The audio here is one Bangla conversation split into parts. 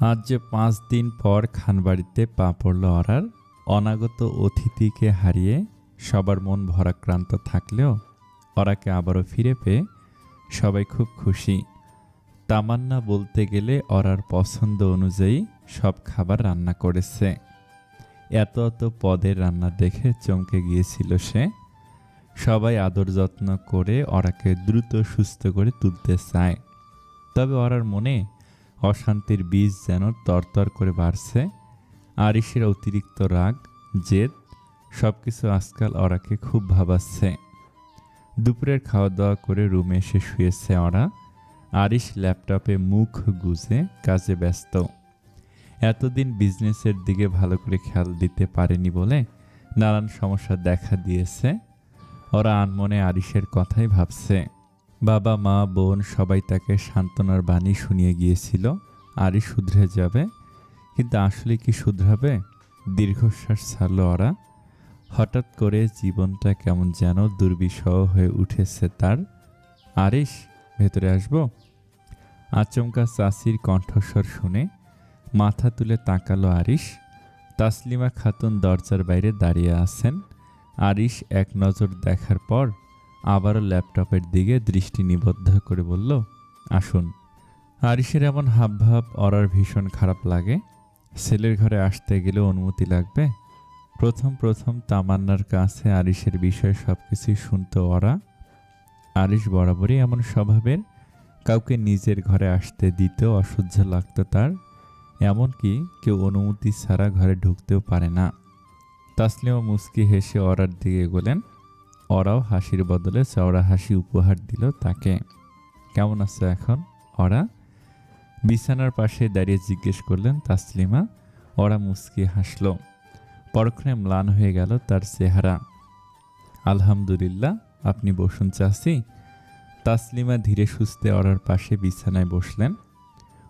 আজ যে পাঁচ দিন পর খানবাড়িতে পা পড়ল অরার, অনাগত অতিথিকে হারিয়ে সবার মন ভরাক্রান্ত থাকলেও অরাকে আবারও ফিরে পেয়ে সবাই খুব খুশি। তামান্না বলতে গেলে অরার পছন্দ অনুযায়ী সব খাবার রান্না করেছে। এত এত পদের রান্না দেখে চমকে গিয়েছিল সে। সবাই আদর যত্ন করে অরাকে দ্রুত সুস্থ করে তুলতে চায়। তবে অরার মনে অশান্তির বীজ যেন তরতর করে বাড়ছে, আরিসের অতিরিক্ত রাগ, জেদ সব কিছু আজকাল অরাকে খুব ভাবাচ্ছে। দুপুরের খাওয়া দাওয়া করে রুমে এসে শুয়েছে অরা। আরিশ ল্যাপটপে মুখ গুজে কাজে ব্যস্ত। এতদিন বিজনেসের দিকে ভালো করে খেয়াল দিতে পারেনি বলে নানান সমস্যা দেখা দিয়েছে। ওরা আনমনে আরিসের কথাই ভাবছে। বাবা, মা, বোন সবাই তাকে সান্ত্বনার বাণী শুনিয়ে গিয়েছিল আরিস শুধরে যাবে। কিন্তু আসলে কি শুধরাবে? দীর্ঘশ্বাস ছাড়ল ওরা। হঠাৎ করে জীবনটা কেমন যেন দুর্বিষহ হয়ে উঠেছে তার। আরিস ভেতরে আসব? আচমকা চাষির কণ্ঠস্বর শুনে মাথা তুলে তাকালো আরিশ। তাসলিমা খাতুন দরজার বাইরে দাঁড়িয়ে আছেন। আরিশ এক নজর দেখার পর আবারও ল্যাপটপের দিকে দৃষ্টি নিবদ্ধ করে বলল, আসুন। আরিশের এমন হাবভাব অরার ভীষণ খারাপ লাগে। ছেলের ঘরে আসতে গেলে অনুমতি লাগবে। প্রথম প্রথম তামান্নার কাছে আরিশের বিষয়ে সব কিছুই শুনতো ওরা আরিশ বরাবরই এমন স্বভাবের। কাউকে নিজের ঘরে আসতে দিতেও অসহ্য লাগতো তার। এমনকি কেউ অনুমতি ছাড়া ঘরে ঢুকতেও পারে না। তাসলিমা মুস্কি হেসে অরার দিকে এগোলেন। অরাও হাসির বদলে চওড়া হাসি উপহার দিল তাকে। কেমন আছে এখন? ওরা বিছানার পাশে দাঁড়িয়ে জিজ্ঞেস করলেন, তাসলিমা? ওরা মুস্কি হাসল। পরক্ষণে ম্লান হয়ে গেল তার চেহারা। আলহামদুলিল্লাহ, আপনি বসুন চাষি তাসলিমা ধীরে সুস্থে অরার পাশে বিছানায় বসলেন।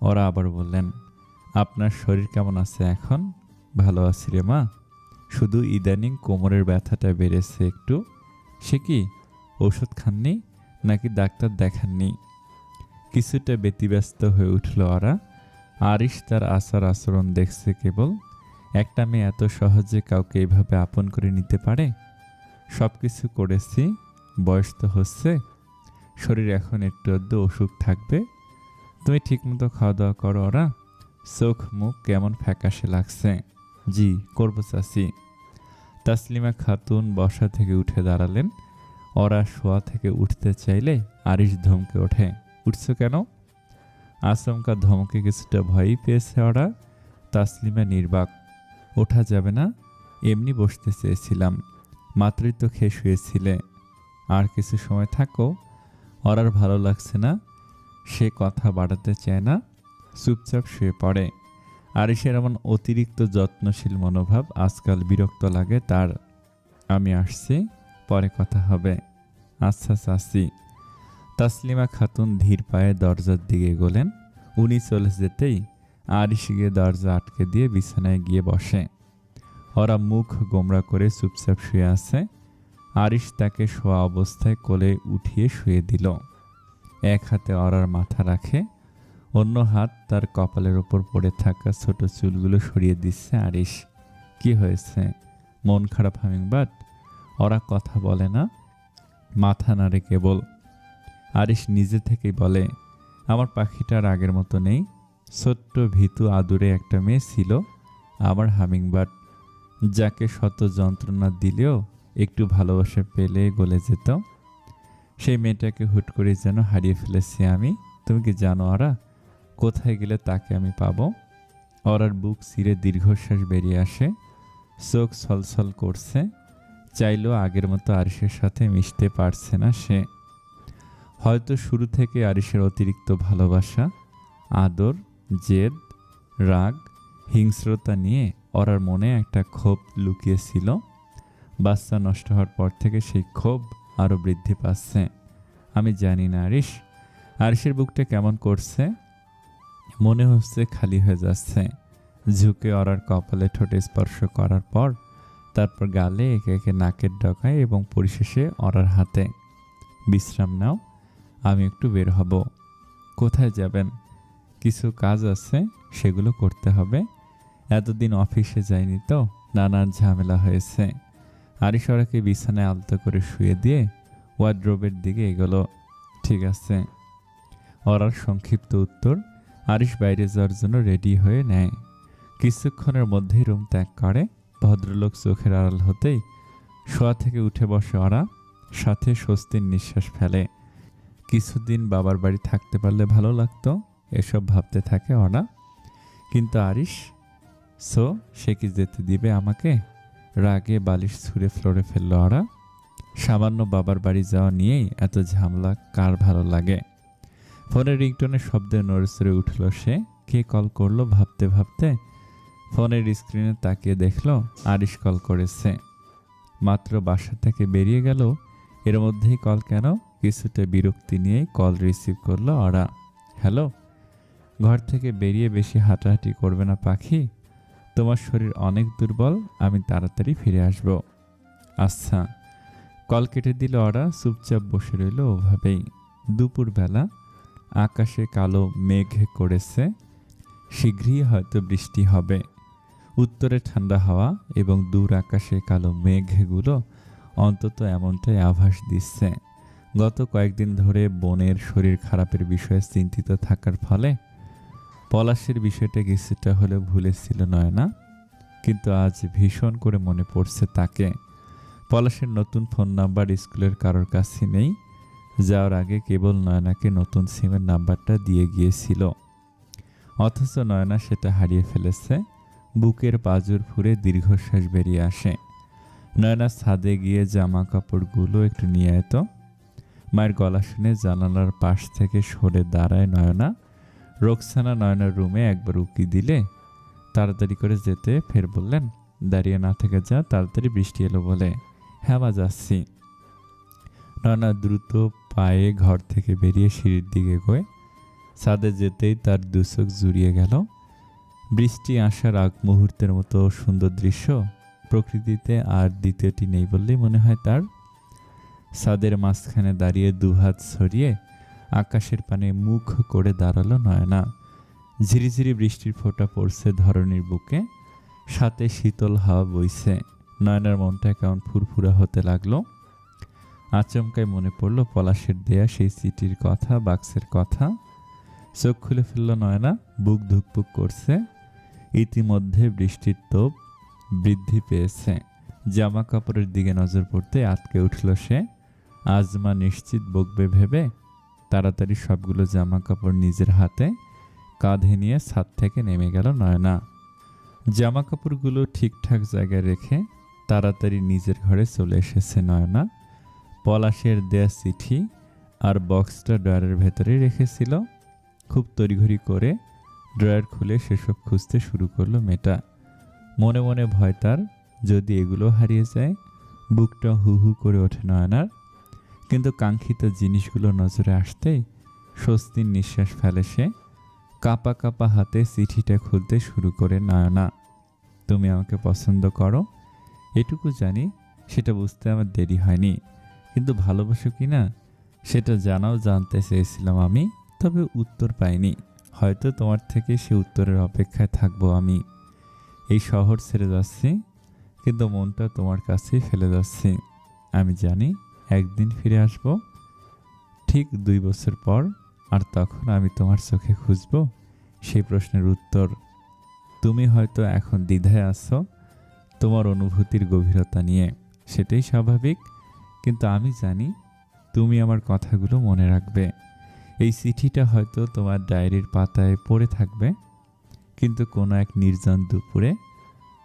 ওরা আবার বললেন, আপনার শরীর কেমন আছে এখন? ভালো আছি রে মা। শুধু ইদানিং কোমরের ব্যথাটা বেড়েছে একটু। সে কি ওষুধ খাননি নাকি ডাক্তার দেখাননি? কিছুটা ব্যতিব্যস্ত হয়ে উঠল ওরা। আরিশ তার আচার আচরণ দেখছে কেবল। একটা মেয়ে এত সহজে কাউকে এভাবে আপন করে নিতে পারে? সব কিছু করেছি, বয়স তো হচ্ছে। শরীর এখন একটু আধটু অসুখ থাকবে। তুমি ঠিকমতো খাওয়া দাওয়া করো ওরা। চোখ মুখ কেমন ফ্যাকাশে লাগছে। জি, করব চাষি তাসলিমা খাতুন বসা থেকে উঠে দাঁড়ালেন। ওরা শোয়া থেকে উঠতে চাইলে আরিশ ধমকে ওঠে। উঠছো কেন? আচমকা ধমকে কিছুটা ভয়ই পেয়েছে ওরা। তাসলিমা নির্বাক। ওঠা যাবে না, এমনি বসতে চেয়েছিলাম। মাত্রই তো খেয়ে শুয়েছিলে। আর কিছু সময় থাকো, ওরার ভালো লাগছে না। সে কথা বাড়াতে চায় না। চুপচাপ শুয়ে পড়ে। আরিসের এমন অতিরিক্ত যত্নশীল মনোভাব আজকাল বিরক্ত লাগে, তার আমি আসছি, পরে কথা হবে। আচ্ছা চাষি তাসলিমা খাতুন ধীর পায়ে দরজার দিকে এগোলেন। উনি চলে যেতেই আরিস গিয়ে দরজা আটকে দিয়ে বিছানায় গিয়ে বসে। ওরা মুখ গোমরা করে চুপচাপ শুয়ে আছে। আরিশ তাকে শোয়া অবস্থায় কোলে উঠিয়ে শুয়ে দিল। এক হাতে অরার মাথা রাখে অন্য হাত তার কপালের ওপর পড়ে থাকা ছোট চুলগুলো সরিয়ে দিচ্ছে আরিশ। কি হয়েছে? মন খারাপ হামিংবাদ ওরা কথা বলে না? মাথা নাড়ে কেবল। আরিশ নিজে থেকেই বলে, আমার পাখিটার আগের মতো নেই। ছোট্ট ভীতু আদুরে একটা মেয়ে ছিল, আমার হামিংবার্ড যাকে শত যন্ত্রণা দিলেও একটু ভালোবাসা পেলে গলে যেত। সেই মেয়েটাকে হুট করে যেন হারিয়ে ফেলেছি আমি। তুমি কি জানো ওরা? কোথায় গেলে তাকে আমি পাব? অরার বুক চিরে দীর্ঘশ্বাস বেরিয়ে আসে। চোখ ছলছল করছে। চাইলেও আগের মতো আরিসের সাথে মিশতে পারছে না সে। হয়তো শুরু থেকে আরিসের অতিরিক্ত ভালোবাসা, আদর, জেদ, রাগ, হিংস্রতা নিয়ে অরার মনে একটা ক্ষোভ লুকিয়েছিল। বাচ্চা নষ্ট হওয়ার পর থেকে সেই ক্ষোভ আরও বৃদ্ধি পাচ্ছে। আমি জানি না আরিস। আরিসের বুকটা কেমন করছে? মনে হচ্ছে খালি হয়ে যাচ্ছে। ঝুঁকে অরার কপালে ঠোঁটে স্পর্শ করার পর তারপর গালে একে একে নাকের ডকায় এবং পরিশেষে অরার হাতে। বিশ্রাম নাও, আমি একটু বের হব। কোথায় যাবেন? কিছু কাজ আছে, সেগুলো করতে হবে। এতদিন অফিসে যায়নি তো, নানান ঝামেলা হয়েছে। আরিশ ওরাকে বিছানায় আলতো করে শুয়ে দিয়ে ওয়ার্ড্রোবের দিকে এগোলো। ঠিক আছে। ওরার সংক্ষিপ্ত উত্তর আরিশ বাইরে যাওয়ার জন্য রেডি হয়ে নেয়। কিছুক্ষণের মধ্যেই রুম ত্যাগ করে। ভদ্রলোক চোখের আড়াল হতেই শোয়া থেকে উঠে বসে ওরা সাথে স্বস্তির নিঃশ্বাস ফেলে। কিছুদিন বাবার বাড়ি থাকতে পারলে ভালো লাগতো, এসব ভাবতে থাকে ওরা। কিন্তু আরিশ, সো, সে কি যেতে দিবে আমাকে? রাগে বালিশ ছুঁড়ে ফ্লোরে ফেলল ওরা। সামান্য বাবার বাড়ি যাওয়া নিয়েই এত ঝামেলা কার ভালো লাগে? ফোনের রিংটোনের শব্দে নড়েচড়ে উঠল সে। কে কল করল ভাবতে ভাবতে? ফোনের স্ক্রিনে তাকিয়ে দেখল, আরিশ কল করেছে। মাত্র বাসা থেকে বেরিয়ে গেল। এর মধ্যেই কল কেন? কিছুটা বিরক্তি নিয়েই কল রিসিভ করল ওরা হ্যালো? ঘর থেকে বেরিয়ে বেশি হাঁটাহাঁটি করবে না পাখি? তোমার শরীর অনেক দুর্বল, আমি তাড়াতাড়ি ফিরে আসব। আচ্ছা। কল কেটে দিল ওরা চুপচাপ বসে রইল ওভাবেই। দুপুরবেলা আকাশে কালো মেঘ করেছে, শীঘ্রই হয়তো বৃষ্টি হবে। উত্তরে ঠান্ডা হাওয়া এবং দূর আকাশে কালো মেঘগুলো অন্তত এমনটাই আভাস দিচ্ছে। গত কয়েকদিন ধরে বনের শরীর খারাপের বিষয়ে চিন্তিত থাকার ফলে পলাশের বিষয়টা কিছুটা হলে ভুলেছিল নয়না, কিন্তু আজ ভীষণ করে মনে পড়ছে তাকে। পলাশের নতুন ফোন নাম্বার স্কুলের কারোর কাছে নেই যাওয়ার আগে কেবল নয়নাকে নতুন সিমের নাম্বারটা দিয়ে গিয়েছিল। অথচ নয়না সেটা হারিয়ে ফেলেছে, বুকের পাজর ফুরে দীর্ঘশ্বাস বেরিয়ে আসে। নয়না ছাদে গিয়ে জামা কাপড়গুলো একটু নিয়ে এত। মায়ের গলা শুনে জানালার পাশ থেকে সরে দাঁড়ায় নয়না। রোকসানা নয়নার রুমে একবার উকি দিলে তাড়াতাড়ি করে যেতে ফের বললেন, দাঁড়িয়ে না থেকে যা, তাড়াতাড়ি বৃষ্টি এলো বলে। হ্যাঁ মা, যাচ্ছি। নয়না দ্রুত পায়ে ঘর থেকে বেরিয়ে সিঁড়ির দিকে গয়ে ছাদে যেতেই তার দুচোখ জুড়িয়ে গেল। বৃষ্টি আসার আগ মুহূর্তের মতো সুন্দর দৃশ্য প্রকৃতিতে আর দ্বিতীয়টি নেই বললেই মনে হয় তার। ছাদের মাঝখানে দাঁড়িয়ে দুহাত ছড়িয়ে আকাশের পানে মুখ করে দাঁড়াল নয়না। ঝিরিঝিরি বৃষ্টির ফোঁটা পড়ছে ধরনীর বুকে। সাথে শীতল হাওয়া বইছে। নয়নার মনটা কেমন ফুরফুরা হতে লাগল। আচমকায় মনে পড়ল পলাশের দেয়া সেই চিঠির কথা, বাক্সের কথা। চোখ খুলে ফেলল নয়না, বুক ধুকপুক করছে। ইতিমধ্যে বৃষ্টির তোপ বৃদ্ধি পেয়েছে। জামা কাপড়ের দিকে নজর পড়তে আটকে উঠল সে। আজমা নিশ্চিত বকবে ভেবে তাড়াতাড়ি সবগুলো জামা কাপড় নিজের হাতে কাঁধে নিয়ে ছাদ থেকে নেমে গেল নয়না। জামা কাপড়গুলো ঠিকঠাক জায়গায় রেখে তাড়াতাড়ি নিজের ঘরে চলে এসেছে নয়না। পলাশের দেয়া চিঠি আর বক্সটা ড্রয়ারের ভেতরে রেখেছিল। খুব তড়িঘড়ি করে ড্রয়ার খুলে সেসব খুঁজতে শুরু করল মেয়েটা। মনে মনে ভয় তার, যদি এগুলো হারিয়ে যায়, বুকটা হু হু করে ওঠে নয়নার। কিন্তু কাঙ্ক্ষিত জিনিসগুলো নজরে আসতেই স্বস্তির নিঃশ্বাস ফেলে সে। কাপা কাপা হাতে চিঠিটা খুলতে শুরু করে নয়না। তুমি আমাকে পছন্দ করো। এটুকু জানি, সেটা বুঝতে আমার দেরি হয়নি। কিন্তু ভালোবাসো কি না? সেটা জানাও, জানতে চেয়েছিলাম আমি, তবে উত্তর পাইনি। হয়তো তোমার থেকে সে উত্তরের অপেক্ষায় থাকব আমি। এই শহর ছেড়ে যাচ্ছি, কিন্তু মনটা তোমার কাছেই ফেলে যাচ্ছি। আমি জানি একদিন ফিরে আসব, ঠিক দুই বছর পর, আর তখন আমি তোমার চোখে খুঁজব সেই প্রশ্নের উত্তর। তুমি হয়তো এখন দ্বিধায় আছো তোমার অনুভূতির গভীরতা নিয়ে, সেটাই স্বাভাবিক। কিন্তু আমি জানি তুমি আমার কথাগুলো মনে রাখবে। এই চিঠিটা হয়তো তোমার ডায়েরির পাতায় পড়ে থাকবে, কিন্তু কোনো এক নির্জন দুপুরে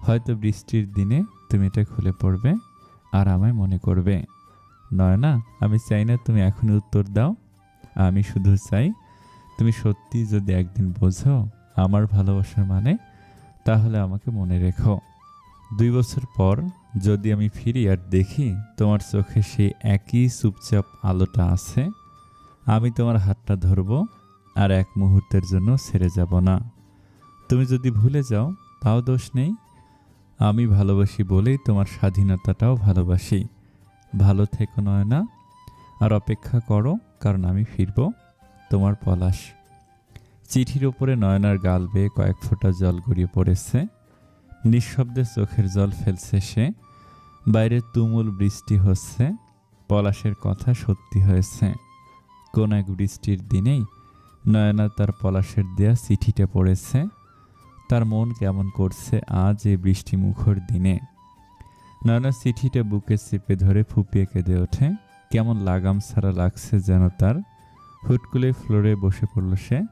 হয়তো বৃষ্টির দিনে তুমি এটা খুলে পড়বে আর আমায় মনে করবে। নয় না আমি চাই না তুমি এখনই উত্তর দাও। আমি শুধু চাই তুমি সত্যি যদি একদিন বোঝো আমার ভালোবাসার মানে তাহলে আমাকে মনে রেখো। দুই বছর পর যদি আমি ফিরি আর দেখি তোমার চোখে সেই একই চুপচাপ আলোটা আছে, আমি তোমার হাতটা ধরবো আর এক মুহূর্তের জন্য ছেড়ে যাব না। তুমি যদি ভুলে যাও, তাও দোষ নেই। আমি ভালোবাসি বলেই তোমার স্বাধীনতাটাও ভালোবাসি। ভালো থেকো নয় না আর অপেক্ষা করো, কারণ আমি ফিরব তোমার পলাশ। চিঠির ওপরে নয়নার গাল বেয়ে কয়েক ফোঁটা জল গড়িয়ে পড়েছে। নিঃশব্দে চোখের জল ফেলছে সে। বাইরে তুমুল বৃষ্টি হচ্ছে। পলাশের কথা সত্যি হয়েছে। কোন এক বৃষ্টির দিনেই নয়না তার পলাশের দেয়া চিঠিটা পড়েছে, তার মন কেমন করছে আজ এই বৃষ্টি মুখর দিনে। নয়না চিঠিটা বুকে চেপে ধরে ফুপিয়ে কেঁদে ওঠে। কেমন লাগাম ছাড়া লাগছে যেন তার। হুট করে ফ্লোরে বসে পড়ল সে।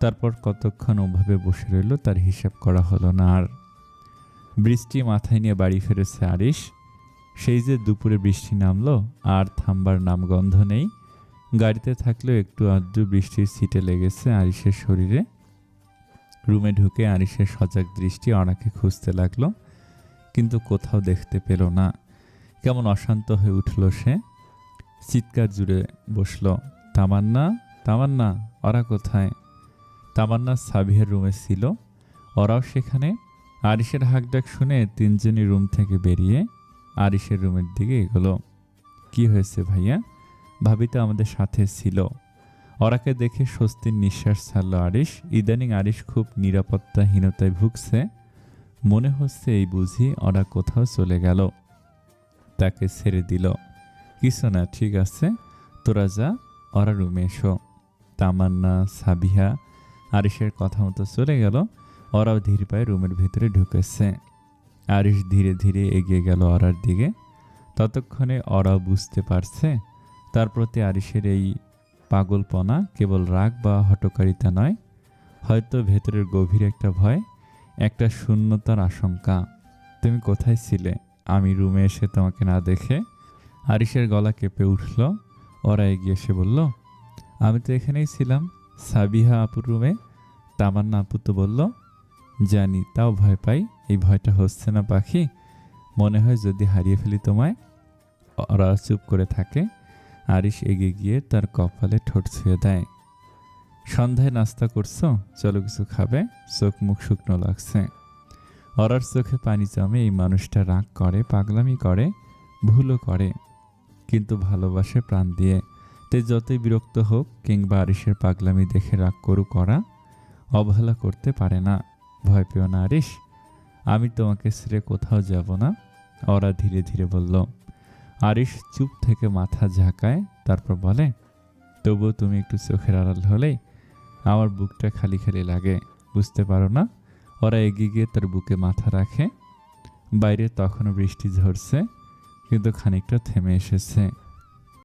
তারপর কতক্ষণ ওভাবে বসে রইল তার হিসাব করা হলো না আর। বৃষ্টি মাথায় নিয়ে বাড়ি ফিরেছে আরিশ। সেই যে দুপুরে বৃষ্টি নামলো, আর থামবার নাম গন্ধ নেই। গাড়িতে থাকলেও একটু আধটু বৃষ্টির সিটে লেগেছে আরিশের শরীরে। রুমে ঢুকে আরিশের সজাগ দৃষ্টি অনাকে খুঁজতে লাগল, কিন্তু কোথাও দেখতে পেল না। কেমন অশান্ত হয়ে উঠল সে। চিৎকার জুড়ে বসল, তামান্না তামান্না, ওরা কোথায়? তামান্না সাবিহের রুমে ছিল, ওরাও সেখানে। আরিশের হাঁকডাক শুনে তিনজনই রুম থেকে বেরিয়ে আরিসের রুমের দিকে এগোলো। কি হয়েছে ভাইয়া? ভাবি তো আমাদের সাথে ছিল। ওরাকে দেখে স্বস্তির নিঃশ্বাস ছাড়ল আরিশ। ইদানিং আরিশ খুব নিরাপত্তাহীনতায় ভুগছে। মনে হচ্ছে এই বুঝি ওরা কোথাও চলে গেল। তাকে ছেড়ে দিল। কিছু না, ঠিক আছে। তোরা যা, ওরা রুমে এসো। তামান্না, সাবিহা আরিসের কথা মতো চলে গেল। ওরাও ধীর পায়ে রুমের ভিতরে ঢুকেছে। আরিশ ধীরে ধীরে এগিয়ে গেল অরার দিকে। ততক্ষণে ওরাও বুঝতে পারছে, তার প্রতি আরিশের এই পাগলপনা কেবল রাগ বা হটকারিতা নয়, হয়তো ভেতরের গভীর একটা ভয়, একটা শূন্যতার আশঙ্কা। তুমি কোথায় ছিলে? আমি রুমে এসে তোমাকে না দেখে? আরিশের গলা কেঁপে উঠল। ওরা এগিয়ে এসে বলল, আমি তো এখানেই ছিলাম। সাবিহা আপুর রুমে? তামান্না আপু তো বলল জানি, তাও ভয় পাই। এই ভয়টা হচ্ছে না পাখি। মনে হয় যদি হারিয়ে ফেলি তোমায়, ওরা চুপ করে থাকে। আরিশ এগিয়ে গিয়ে তার কপালে ঠোঁট ছুঁয়ে দেয়। সন্ধ্যায় নাস্তা করছ? চলো কিছু খাবে। চোখ মুখ শুকনো লাগছে। অরার চোখে পানি জমে এই মানুষটা রাগ করে, পাগলামি করে, ভুলও করে। কিন্তু ভালোবাসে প্রাণ দিয়ে। তে যতই বিরক্ত হোক কিংবা আরিসের পাগলামি দেখে রাগ করু করা অবহেলা করতে পারে না। ভয় পেও না আরিস আমি তোমাকে ছেড়ে কোথাও যাব না, ওরা ধীরে ধীরে বলল। আরিস চুপ থেকে মাথা ঝাঁকায়, তারপর বলে, তবুও তুমি একটু চোখের আড়াল হলেই আমার বুকটা খালি খালি লাগে, বুঝতে পারো না? ওরা এগিয়ে গিয়ে তার বুকে মাথা রাখে। বাইরে তখনও বৃষ্টি ঝরছে, কিন্তু খানিকটা থেমে এসেছে।